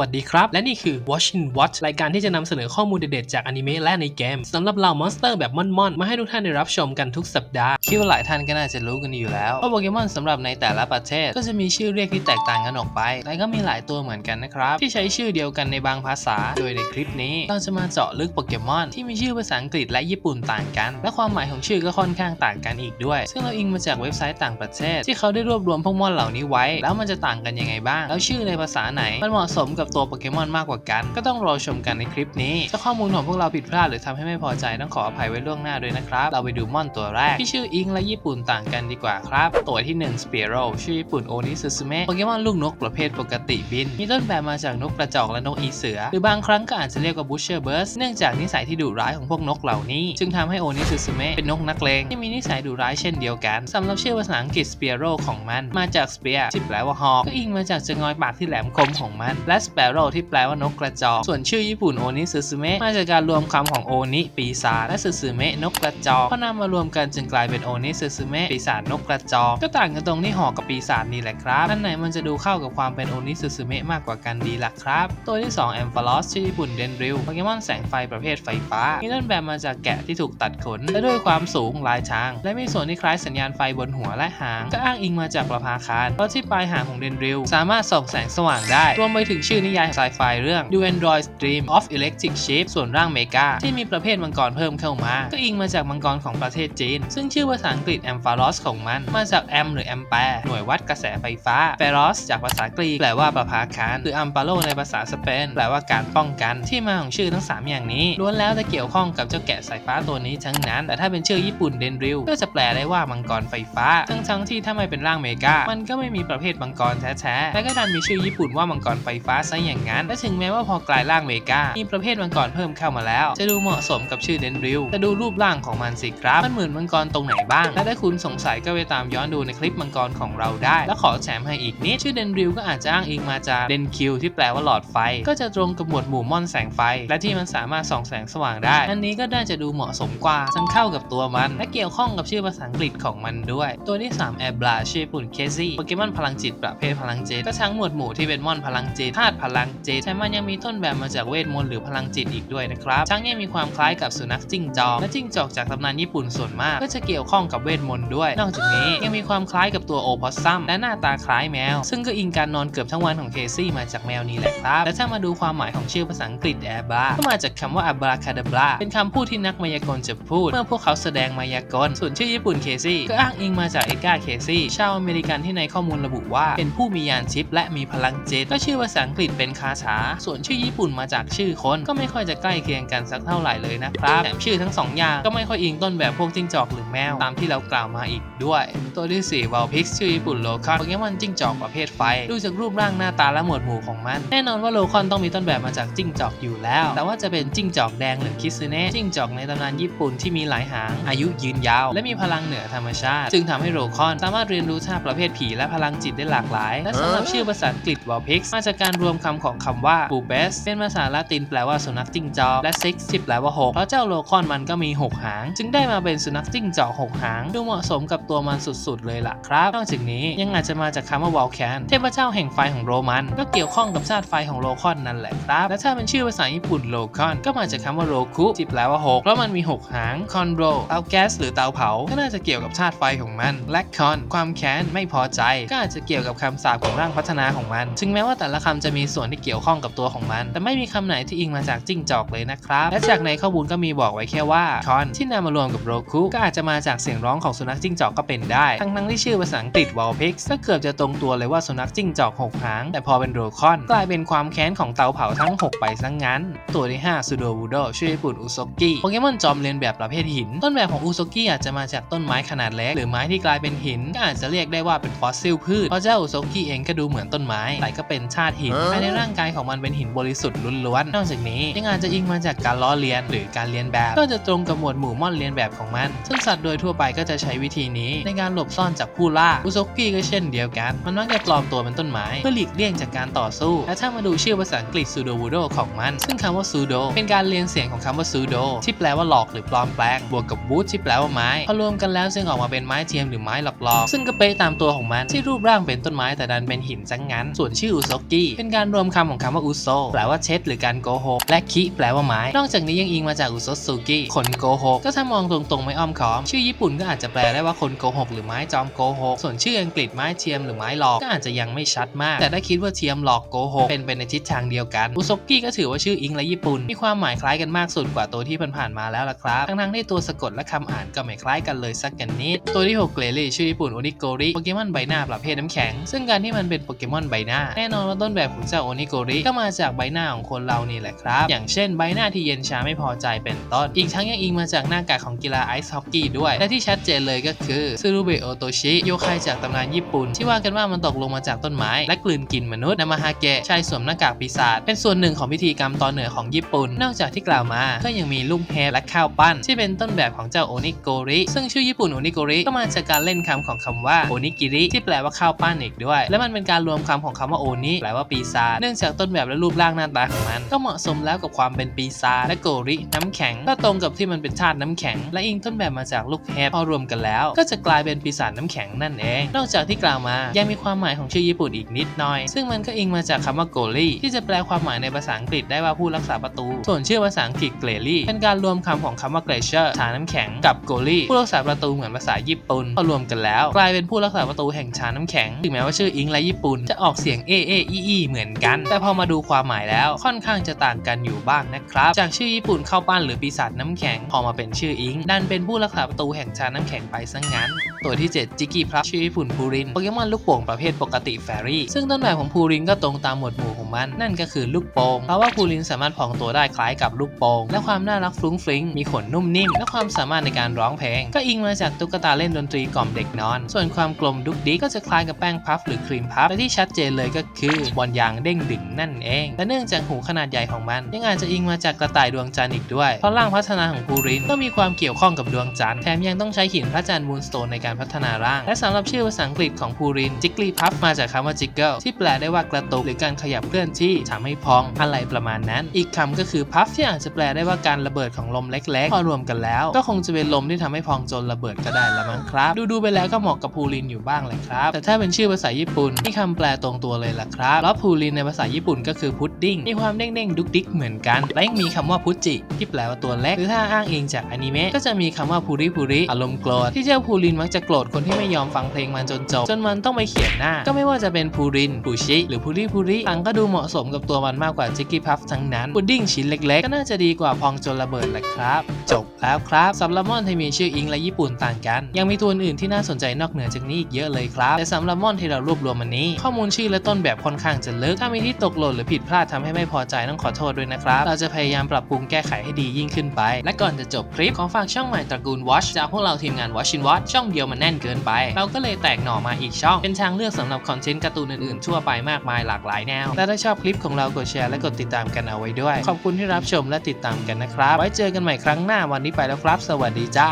วัสดีครับ และนี่คือ Watching Watch รายการที่จะนำเสนอข้อมูลเด็ดๆจากอนิเมะและในเกมสำหรับเหล่ามอนสเตอร์แบบม่อนๆ มาให้ทุกท่านได้รับชมกันทุกสัปดาห์ คิดว่าหลายท่านก็น่าจะรู้กันอยู่แล้วว่าโปเกมอนสำหรับในแต่ละประเทศก็จะมีชื่อเรียกที่แตกต่างกันออกไปแต่ก็มีหลายตัวเหมือนกันนะครับ ที่ใช้ชื่อเดียวกันในบางภาษา โดยในคลิปนี้เราจะมาเจาะลึกโปเกมอนที่มีชื่อภาษาอังกฤษและญี่ปุ่นต่างกัน และความหมายของชื่อก็ค่อนข้างต่างกันอีกด้วย ซึ่งเราอิงมาจากเว็บไซต์ต่างประเทศ ที่เขาได้รวบรวมพวกมอนเหล่านี้ไว้ แล้วมันจะต่างกันยังไงบ้าง แล้วชื่อในภาษาไหนมันเหมาะสมกับตัวโปเกมอนมากกว่ากัน ก็ต้องรอชมกันในคลิปนี้ ถ้าข้อมูลของพวกเราผิดพลาดหรือทำให้ไม่พอใจต้องขออภัยไว้ล่วงหน้าด้วยนะครับ เราไปดูมอนตัวแรก ที่ชื่ออิงและญี่ปุ่นต่างกันดีกว่าครับ ตัวที่1 Spearow ชื่อญี่ปุ่นโอนิซึซึเมะโปเกมอนลูกนกประเภทปกติบิน มีต้นแบบมาจากนกกระจอกและนกอีเสือ หรือบางครั้งก็อาจจะเรียกว่า Butcher Bird เนื่องจากนิสัยที่ดุร้ายของพวกนกเหล่านี้ จึงทำให้โอนิซึซึเมะเป็นนกนักเลงที่มีนิสัยดุร้ายเช่นเดียวกันสำหรับชื่อภาษาอังกฤษ Spearow ของมัน มาจาก Spear ที่แปลว่าหอกก็อิงมาจากจะงอยปากที่แหลมคมของมันและ Sparrow ที่แปลว่านกกระจอก ส่วนชื่อญี่ปุ่นโอนิซึซึเมะมาจากการรวมคำของโอนิปีศาจและซึซึเมะนกกระจอกพอนำมารวมกันจึงกลายเป็นโอนิซึซึเมะปีศาจนกกระจอกก็ต่างกันตรงที่หอกกับปีศาจนี่แหละครับอันไหนมันจะดูเข้ากับความเป็นโอนิซึซึเมะมากกว่ากันดีล่ะครับ ตัวที่2แอมฟาลอสชื่อญี่ปุ่นเดนริวโปเกมอนแสงไฟประเภทไฟฟ้ามีต้นแบบมาจากแกะที่ถูกตัดขนและด้วยความสูงลายช้าง และมีส่วนที่คล้ายสัญญาณไฟบนหัวและหาง ก็อ้างอิงมาจากประภาคารเพราะที่ปลายหางของเดนริวสามารถส่องแสงสว่างได้รวมไปถึงชื่อคือนิยายไซไฟเรื่อง Do Androids Dream of Electric Sheep ส่วนร่างเมกาที่มีประเภทมังกรเพิ่มเข้ามา ก็อิงมาจากมังกรของประเทศจีน ซึ่งชื่อภาษาอังกฤษแอมฟา r อสของมัน มาจากแอมหรือแอมแปร์หน่วยวัดกระแสไฟฟ้าเฟรอสจากภาษากรีกแปลว่าประภาคารหรืออัมปาโลในภาษาสเปนแปลว่าการป้องกันที่มาของชื่อทั้ง 3 อย่างนี้ล้วนแล้วจะเกี่ยวข้องกับเจ้าแกะสายฟ้าตัวนี้ทั้งนั้น แต่ถ้าเป็นชื่อญี่ปุ่นเดนริวก็จะแปลได้ว่ามังกรไฟฟ้า ทั้งทั้งๆที่ถ้าไม่เป็นร่างเมกามันก็ไม่มีประเภทมังกรแท้ๆและก็ดันมีชื่อญี่ปุ่นว่ามังกรไฟฟ้าซะอย่างนั้น และถึงแม้ว่าพอกลายร่างเมกามีประเภทมังกรเพิ่มเข้ามาแล้ว จะดูเหมาะสมกับชื่อเดนริวแต่ดูรูปร่างของมันสิครับ มันเหมือนมังกรตรงไหนบ้าง และถ้าคุณสงสัยก็ไปตามย้อนดูในคลิปมังกรของเราได้ และขอแถมให้อีกนิดชื่อเดนริวก็อาจจะอ้างอิงมาจากเดนคิวที่แปลว่าหลอดไฟ ก็จะตรงกับหมวดหมู่ม่อนแสงไฟ และที่มันสามารถส่องแสงสว่างได้ อันนี้ก็น่าจะดูเหมาะสมกว่าทั้งเข้ากับตัวมัน และเกี่ยวข้องกับชื่อภาษาอังกฤษของมันด้วย ตัวที่3แอบลาชื่อญี่ปุ่นเคซี่โปเกมอนพลังจิตประเภทพลังจิตก็ทั้งหมวดหมู่ที่เป็นม่อนพลังจิตธาตุพลังจิตแต่มันยังมีต้นแบบมาจากเวทมนต์หรือพลังจิตอีกด้วยนะครับทั้งยังมีความคล้ายกับสุนัขจิ้งจอกและจิ้งจอกจากตำนานญี่ปุ่นส่วนมาก ก็จะเกี่ยวข้องกับเวทมนต์ด้วย นอกจากนี้ยังมีความคล้ายกับตัวโอพอสซัมและหน้าตาคล้ายแมว ซึ่งก็อิงการนอนเกือบทั้งวันของเคซี่มาจากแมวนี้แหละครับและถ้ามาดูความหมายของชื่อภาษาอังกฤษแอบาก็มาจากคำว่าอับราคาดาบราเป็นคำพูดที่นักมายากลจะพูด เมื่อพวกเขาแสดงมายากลส่วนชื่อญี่ปุ่นเคซี่ก็อ้างอิงมาจากเอกาเคซี่ชาวอเมริกันที่ในข้อมูลระบุว่า เป็นผู้มียานชิปและมีพลังจิตก็ชื่อภาษาอังกฤษเป็นคาถาส่วนชื่อญี่ปุ่นมาจากชื่อคนก็ไม่ค่อยจะใกล้เคียงกันสักเท่าไหร่เลยนะครับแถมชื่อทั้งสองอย่างก็ไม่ค่อยอิงต้นแบบพวกจิ้งจอกหรือแมวตามที่เรากล่าวมาอีกด้วย ตัวที่4วอลพิกชื่อญี่ปุ่นโลคอนโปเกมอนจิ้งจอกประเภทไฟ ดูจากรูปร่างหน้าตาและหมวดหมู่ของมัน แน่นอนว่าโลคอนต้องมีต้นแบบมาจากจิ้งจอกอยู่แล้ว แต่ว่าจะเป็นจิ้งจอกแดงหรือคิซึเนะจิ้งจอกในตำนานญี่ปุ่นที่มีหลายหาง อายุยืนยาว และมีพลังเหนือธรรมชาติ จึงทำให้โลคอนสามารถเรียนรู้ท่าประเภทผีและพลังจิตได้หลากหลาย และสำหรับชื่อภาษาอังกฤษวอลพิกมาจากการรวมคำของคำว่า b u b e s เป็นภาษาละตินแปลว่าสุนัขจิ้งจอกและ six ที่แปลว่าหกเพราะเจ้าโลคอนมันก็มีหกหาง จึงได้มาเป็นสุนัขจิ้งจอกหกหาง ดูเหมาะสมกับตัวมันสุดๆ เลยล่ะครับ นอกจากนี้ยังอาจจะมาจากคำว่าวอลแคนเทพเจ้าแห่งไฟของโรมัน ก็เกี่ยวข้องกับชาติไฟของโลคอนนั่นแหละครับ และถ้าเป็นชื่อภาษาญี่ปุ่นโลคอนก็มาจากคำว่าโรคุที่แปลว่าหกเพราะมันมีหกหางคอนโรเตาแก๊สหรือเตาเผา ก็น่าจะเกี่ยวกับชาติไฟของมันและคอนความแค้นไม่พอใจ ก็อาจจะเกี่ยวกับคำสาปของร่างพัฒนาของมันถึงแม้ว่าแต่ละคำจะมีส่วนที่เกี่ยวข้องกับตัวของมัน แต่ไม่มีคำไหนที่อิงมาจากจิ้งจอกเลยนะครับ และจากในข้อมูลก็มีบอกไว้แค่ว่าคอนที่นำมารวมกับโรคุก็อาจจะมาจากเสียงร้องของสุนัขจิ้งจอกก็เป็นได้ ทั้งทั้งที่ชื่อภาษาอังกฤษวอลพิกก็เกือบจะตรงตัวเลยว่าสุนัขจิ้งจอกหกหางแต่พอเป็นโรคอนกลายเป็นความแค้นของเตาเผาทั้ง 6 ไปซะงงั้น ตัวที่5ซูโดวูโดชื่อญี่ปุ่นอุซกิโปเกมอนจอมเรียนแบบประเภทหิน ต้นแบบของอุซกิอาจจะมาจากต้นไม้ขนาดเล็กหรือไม้ที่กลายเป็นหินก็อาจจะเรียกได้ว่าเป็นฟอสซิลพืชเพราะเจ้าอุซกิเองก็ดูเหมือนต้นไม้แต่ก็เป็นชาติหินายในร่างกายของมันเป็นหินบริสุทธิ์ล้วนๆนอกจากนี้ยังอาจจะอิงมาจากการล้อเลียนหรือการเลียนแบบ ก็จะตรงกับหมวดหมู่ม่อนเลียนแบบของมัน ซึ่งสัตว์โดยทั่วไปก็จะใช้วิธีนี้ ในการหลบซ่อนจากผู้ล่าอุซกิก็เช่นเดียวกัน มันมักจะปลอมตัวเป็นต้นไม้เพื่อหลีกเลี่ยงจากการต่อสู้ และถ้ามาดูชื่อภาษาอังกฤษ pseudo voodoo ของมัน ซึ่งคำว่า pseudo เป็นการเรียนเสียงของคำว่า pseudo ที่แปลว่าหลอกหรือปลอมแปลงบวกกับ wood ที่แปลว่าไม้พอรวมกันแล้วจึงออกมาเป็นไม้เทียมหรือไม้หลอกๆซึ่งก็เป๊ะตามตัวของมันที่รูปร่างเป็นต้นไม้แต่ดันเป็นหินจังงั้น ส่วนชื่ออุซกิเป็นการการรวมคำของคำว่าอุโซแปลว่าเช็ดหรือการโกหกและคิแปลว่าไม้ นอกจากนี้ยังอิงมาจากอุโซสุกิคนโกหกก็ถ้ามองตรงๆไม่อ้อมค้อม ชื่อญี่ปุ่นก็อาจจะแปลได้ว่าคนโกหกหรือไม้จอมโกหกส่วนชื่ออังกฤษไม้เทียมหรือไม้หลอกก็อาจจะยังไม่ชัดมาก แต่ถ้าคิดว่าเทียมหลอกโกหกเป็นไปในทิศทางเดียวกันอุซกิก็ถือว่าชื่ออิงและญี่ปุ่นมีความหมายคล้ายกันมากสุดกว่าตัวที่ผ่านๆมาแล้วล่ะครับทั้งๆที่ตัวสะกดและคำอ่านก็ไม่คล้ายกันเลยสักกันนิดตัวที่6เกรลี่ชื่อญี่ปุ่นโอนิโกริโปเกมอนใบหน้าประเภทน้ำแข็ง ซึ่งการที่มันเป็นโปเกมอนใบหน้าแน่นอนว่าต้นแบบของเจ้าโอนิโกริก็มาจากใบหน้าของคนเรานี่แหละครับ อย่างเช่นใบหน้าที่เย็นชาไม่พอใจเป็นต้น อีกทั้งยังอิงมาจากหน้ากากของกีฬาไอซ์ฮอกกี้ด้วย และที่ชัดเจนเลยก็คือซูรุเบะโอโตชิโยคายจากตำนานญี่ปุ่น ที่ว่ากันว่ามันตกลงมาจากต้นไม้ และกลืนกินมนุษย์นามาฮาเกะชายสวมหน้ากากปีศาจเป็นส่วนหนึ่งของพิธีกรรมตอนเหนือของญี่ปุ่น นอกจากที่กล่าวมาก็ยังมีลูกเฮและข้าวปั้น ที่เป็นต้นแบบของเจ้าโอนิโกริซึ่งชื่อญี่ปุ่นโอนิโกริก็มาจากการเล่นคำของคำว่าโอนิกิริที่แปลว่าข้าวปั้นอีกด้วย และมันเป็นการรวมคำของคำว่าโอนิแปลว่าปีศาจเนื่องจากต้นแบบและรูปร่างหน้าตาของมัน ก็เหมาะสมแล้วกับความเป็นปีศาจและโกริ น้ำแข็ง ก็ตรงกับที่มันเป็นธาตุน้ำแข็ง และอิงต้นแบบมาจากลูกเฮฟพอรวมกันแล้ว ก็จะกลายเป็นปีศาจน้ำแข็งนั่นเอง นอกจากที่กล่าวมายังมีความหมายของชื่อญี่ปุ่นอีกนิดหน่อย ซึ่งมันก็อิงมาจากคำว่าโกลี่ที่จะแปลความหมายในภาษาอังกฤษได้ว่าผู้รักษาประตู ส่วนชื่อภาษาอังกฤษเกรลี่เป็นการรวมคำของคำว่าเกรเชอร์ชาน้ำแข็งกับโกลี่ผู้รักษาประตูเหมือนภาษาญี่ปุ่นพอรวมกันแล้ว กลายเป็นผู้รักษาประตูแห่งชาน้ำแข็งถึงแม้ว่าชื่ออิงและญี่ปุ่นจะออกเสียงเอเออีเหมือนกัน แต่พอมาดูความหมายแล้วค่อนข้างจะต่างกันอยู่บ้างนะครับ จากชื่อญี่ปุ่นเข้าปั้นหรือปีศาจน้ำแข็ง พอมาเป็นชื่ออิง ดันเป็นผู้รักษาประตูแห่งชาน้ำแข็งไปซะงั้น ตัวที่ 7 จิกกี้พลัสชื่อญี่ปุ่นพูรินโปเกมอนลูกโป่งประเภทปกติแฟรี่ ซึ่งต้นแบบของพูรินก็ตรงตามหมวดหมู่ของมัน นั่นก็คือลูกโป่งเพราะว่าพูรินสามารถพองตัวได้คล้ายกับลูกโป่งและความน่ารักฟรุ้งฟริ้งมีขนนุ่มนิ่ม และความสามารถในการร้องเพลง ก็อิงมาจากตุ๊กตาเล่นดนตรีกล่อมเด็กนอน ส่วนความกลมดุกดิกก็จะคล้ายกับแป้งพัฟหรือครีมพัฟและที่ชัดเจนเลยก็คือบอลยางเด้งดึงนั่นเอง และเนื่องจากหูขนาดใหญ่ของมัน ยังอาจจะอิงมาจากกระต่ายดวงจันทร์อีกด้วย เพราะร่างพัฒนาของพูรินก็มีความเกี่ยวข้องกับดวงจันทร์แถมยังต้องใช้หินพระจันทร์มูนสโตนในการพัฒนาร่าง และสำหรับชื่อภาษาอังกฤษของพูรินจิกลีพัฟมาจากคำว่าจิกเกิลที่แปลได้ว่ากระตุกหรือการขยับเคลื่อนที่ทำให้พองอะไรประมาณนั้น อีกคำก็คือพัฟที่อาจจะแปลได้ว่าการระเบิดของลมเล็กๆพอรวมกันแล้ว ก็คงจะเป็นลมที่ทำให้พองจนระเบิดก็ได้ละมั้งครับ ดูๆไปแล้วก็เหมาะกับพูรินอยู่บ้างเลยครับ แต่ถ้าเป็นชื่อภาษาญี่ปุ่นที่คำแปลตรงตัวเลยล่ะครับแล้วพูรินในภาษาญี่ปุ่นก็คือพุดดิ้งมีความเด้งๆดุกดิกเหมือนกัน และยังมีคำว่าพุจิที่แปลว่าตัวเล็กหรือถ้าอ้างอิงจากอนิเมะก็จะมีคำว่าพูริพูริอารมณ์โกรธที่เจ้าพูรินมักจะโกรธคนที่ไม่ยอมฟังเพลงมันจนจบจนมันต้องไปเขียนหน้า ก็ไม่ว่าจะเป็นพูรินปูชิหรือพูริพูริต่างก็ดูเหมาะสมกับตัวมันมากกว่าจิกกี้พัฟทั้งนั้นพุดดิ้งชิ้นเล็กๆ ก็น่าจะดีกว่าพองจนระเบิดแหละครับ จบแล้วครับสำหรับมอนที่มีชื่ออิงและญี่ปุ่นต่างกัน ยังมีตัวอื่นที่น่าสนใจนอกเหนือจากนี้อีกเยอะเลยครับแต่สำหรับมอนที่เรารวบรวมมันนี้ ข้อมูลชื่อและต้นแบบค่อนข้างจะลึกถ้ามีที่ตกหล่นหรือผิดพลาดทำให้ไม่พอใจต้องขอโทษด้วยนะครับ เราจะพยายามปรับปรุงแก้ไขให้ดียิ่งขึ้นไป และก่อนจะจบคลิปของฝากช่องใหม่ตระกูล Watch จากพวกเราทีมงาน Watch in Watch ช่องเดียวมันแน่นเกินไป เราก็เลยแตกหน่อมาอีกช่อง เป็นทางเลือกสำหรับคอนเทนต์การ์ตูนอื่นๆทั่วไปมากมายหลากหลายแนว และถ้าชอบคลิปของเรากดแชร์และกดติดตามกันเอาไว้ด้วย ขอบคุณที่รับชมและติดตามกันนะครับ ไว้เจอกันใหม่ครั้งหน้าวันนี้ไปแล้วครับ สวัสดีจ้า